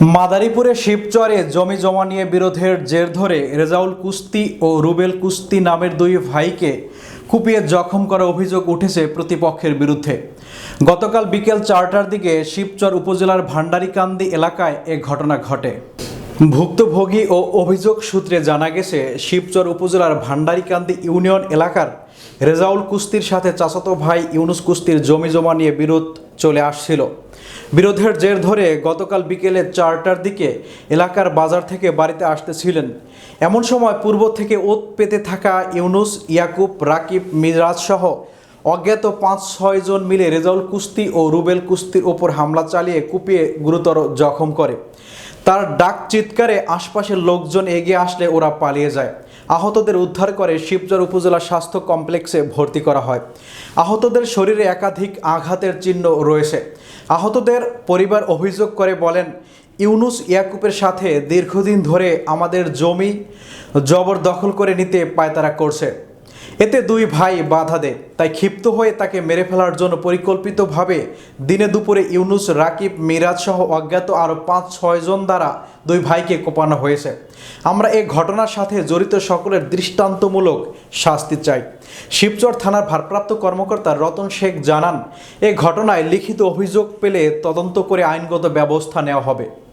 মাদারীপুরে শিবচরে জমি জমা নিয়ে বিরোধের জের ধরে রেজাউল কুস্তি ও রুবেল কুস্তি নামের দুই ভাইকে কুপিয়ে জখম করার অভিযোগ উঠেছে প্রতিপক্ষের বিরুদ্ধে। গতকাল বিকেল চারটার দিকে শিবচর উপজেলার ভান্ডারিকান্দি এলাকায় এ ঘটনা ঘটে। ভুক্তভোগী ও অভিযোগ সূত্রে জানা গেছে, শিবচর উপজেলার ভান্ডারিকান্দি ইউনিয়ন এলাকার রেজাউল কুস্তির সাথে চাচাতো ভাই ইউনুস কুস্তির জমি জমা নিয়ে বিরোধ চলে আসছিল। বিরোধের জের ধরে গতকাল বিকেলে চারটার দিকে এলাকার বাজার থেকে বাড়িতে আসতেছিলেন। এমন সময় পূর্ব থেকে ওত পেতে থাকা ইউনুস, ইয়াকুব, রাকিব, মিরাজ সহ অজ্ঞাত পাঁচ, ছয় জন মিলে রেজাউল কুস্তি ও রুবেল কুস্তির ওপর হামলা চালিয়ে কুপিয়ে গুরুতর জখম করে। তার ডাক চিৎকারে আশপাশের লোকজন এগিয়ে আসলে ওরা পালিয়ে যায়। আহতদের উদ্ধার করে শিবচর উপজেলা স্বাস্থ্য কমপ্লেক্সে ভর্তি করা হয়। আহতদের শরীরে একাধিক আঘাতের চিহ্ন রয়েছে। আহতদের পরিবার অভিযোগ করে বলেন, ইউনুস ইয়াকুবের সাথে দীর্ঘদিন ধরে আমাদের জমি জবর দখল করে নিতে পায়তারা করছে। এতে দুই ভাই বাধা দেয়। তাই ক্ষিপ্ত হয়ে তাকে মেরে ফেলার জন্য পরিকল্পিতভাবে দিনে দুপুরে ইউনুস, রাকিব, মিরাজ সহ অজ্ঞাত আরও পাঁচ ছয়জন দ্বারা দুই ভাইকে কোপানো হয়েছে। আমরা এই ঘটনার সাথে জড়িত সকলের দৃষ্টান্তমূলক শাস্তি চাই। শিবচর থানার ভারপ্রাপ্ত কর্মকর্তা রতন শেখ জানান, এ ঘটনায় লিখিত অভিযোগ পেলে তদন্ত করে আইনগত ব্যবস্থা নেওয়া হবে।